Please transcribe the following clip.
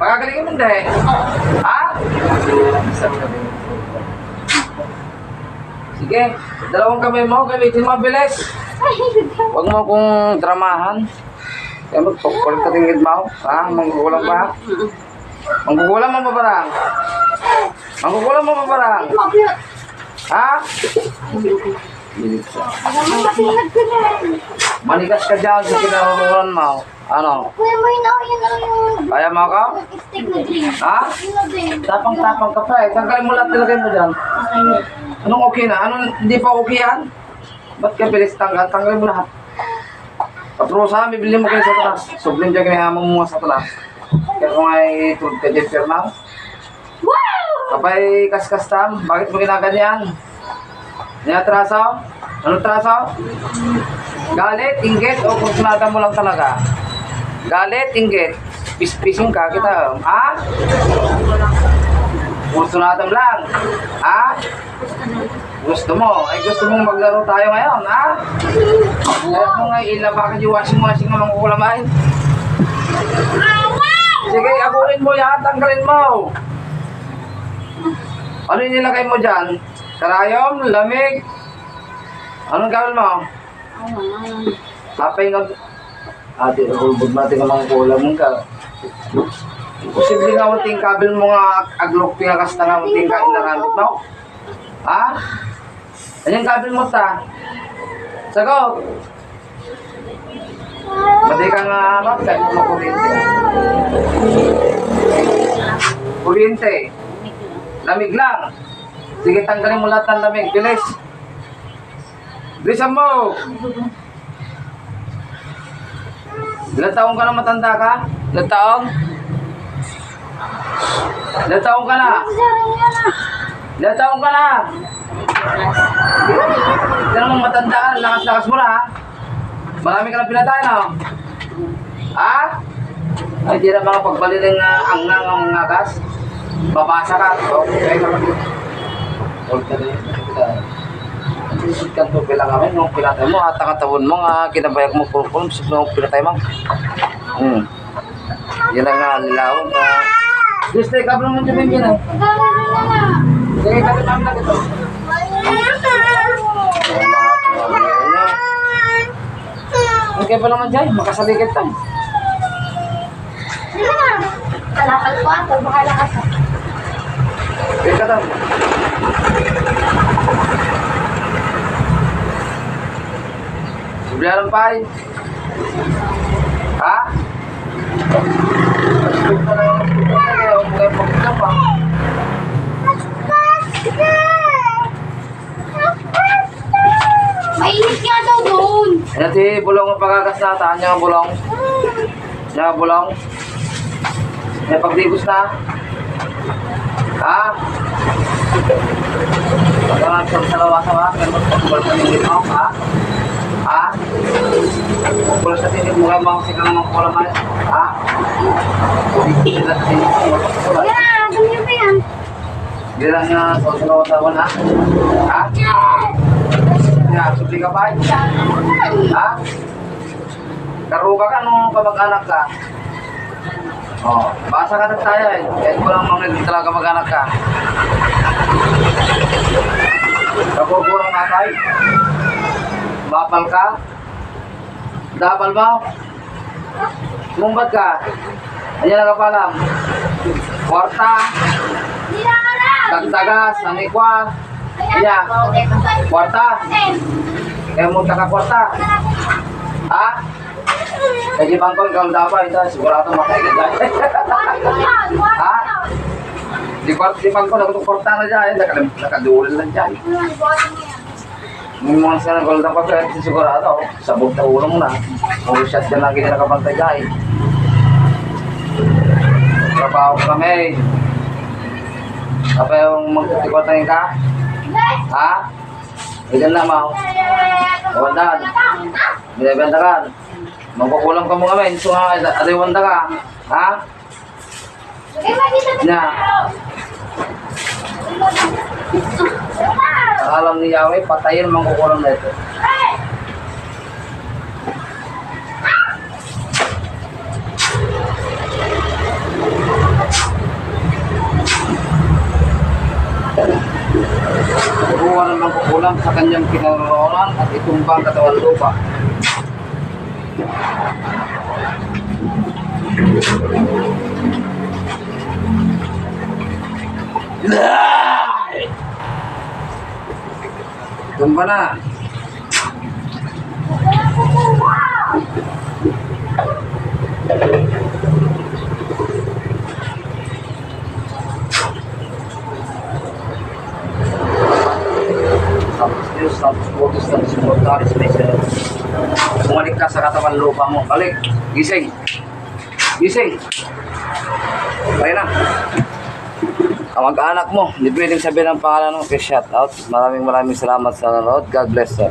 Pagkagalingin mo hindi. Ha? Sige, dalawang kamay mo, gamitin mo, bilis. Huwag mo akong dramahan. Kaya magpapalit ka tingin mo, ha? Manggugulang pa. Manggugulang mo ba parang? Manggugulang mo ba parang? Ha? Manigas ka dyan sa kinahulan mo. Ano? Kuya mo yun ako, yun ako yung Kaya mo ako? stick na drink. Ha? Yun na. Tapang-tapang ka pa eh. Tanggalin mo lahat nilagay mo dyan. Okay na. Anong okay na? Anong hindi pa okay yan? Ba't ka bilis tanggal? Tanggalin mo lahat. Patrosa, bibili mo kayo sa talas. Sublim dyan kinahamang mo sa talas. Kaya kung ay tulad ka dyan, Firma. Wow! Kapay kaskas tam, bakit mo ginaganyan? Yan traso? Ano traso? Galit, inggit, o kursunada mo lang talaga? Galit, inggit. Pispising ka kita. Ha? Kursunada mo lang. Ha? Gusto mo? Ay gusto mong maglaro tayo ngayon, ha? Kaya mo nga ka yung washing-washing na mga kulamain. Sige, aburin mo yan, tanggalin mo. Ano yung nilagay mo dyan? Karayom, lamig. Anong gawin mo? Kapay nga. Ate, hulbog natin ang mga kulam mo ka. Posible nga unting kabel mo nga ag- aglok nga kasta nga unting ka inaramit mo. Ha? Yung kabel mo ta? Sagot! Pati ka nga ano, kahit mo kuryente. Kuryente. Lamig lang. Sige, tanggalin mo lahat ng lamig. Bilis. Bilisan mo. Ilan taong ka na matanda ka? Ilan taong? Ilan taong ka na? Ilan taong ka na? Hindi naman matanda ka. Lakas-lakas mo na ha. Marami ka na pinatay na. Ha? Ay, di na mga pagbaliling uh, angang ang mga gas. Babasa ka. Okay, kapatid. Hold ka rin. Isit ka to pila kami nung pinatay mo at ang katawan mo nga kinabayak mo kung kung nung pinatay mo. Hmm. Yan ang nga lilawon ka. Gusto ka ba naman dyan yun? Sige ka namin lang ito. Okay pa naman dyan, makasaligid tayo. Kalakal ko ako, baka lakas ako. Okay ka daw. Ha? Na lang ng stop ka kaya huwag mo kayo pagkita pa. Mainit nga daw doon. Ayan si Bulong ang pagagas na. Taan niya ang Bulong. Niya ang Bulong. May pagdigos na. Ha? Pagka nga sa salawa sa mga, pero magpapagpapal sa mo, ha? Ha? Pagpapal sa tingin mo, kaya mga ha? Sila sa tingin mo, magpapapal. Yan, dumi pa yan. Hindi lang nga sa salawa sa wana, ha? Ya, supli ka ba? Ha? Karuga ka nung kamag-anak ka? Oh, basa ka na tayo eh. Kahit ko lang mga hindi talaga mag-anak ka. Kapukurang atay? Bapal ka? Dapal mo? Mumbat ka? Ano na kapalam? Kwarta? Hindi na ka lang. Tagtagas? Sanikwa? Iya. Kwarta? Kaya mo taka kwarta? Ha? Kasi bangko ikaw dapat ito sigurado makaigit dahil. Ha? Di ko di bangko na kung kwarta na dyan, nakal nakadulan lang dyan. May mga sana gold na papel, sigurado, sabog na ulo mo na. Puro shot yan lang ganyan nakapantay dyan. Trabaho ko kami. Apa yung magtikotan ka? Ha? Ilan na mau? Kawandan. Binibenta ka. Magkukulang ka mga men. So nga, ada yung wanda ka. Ha? Eh, mo. Na. alam ni Yahweh, patayin mangkukulam na ito. Turuan ng mangkukulam sa kanyang kinaroonan at itumbang katawan lupa. Ah! na. Tapos Diyos, tapos Bogus, tapos Mortalis, Special. Bumalik ka sa katawan lupa mo. Balik. Gising. Gising. Kaya na. Ang mag-anak mo, hindi pwedeng sabihin ang pangalan mo kay shout out. Maraming maraming salamat sa nanonood. God bless sir.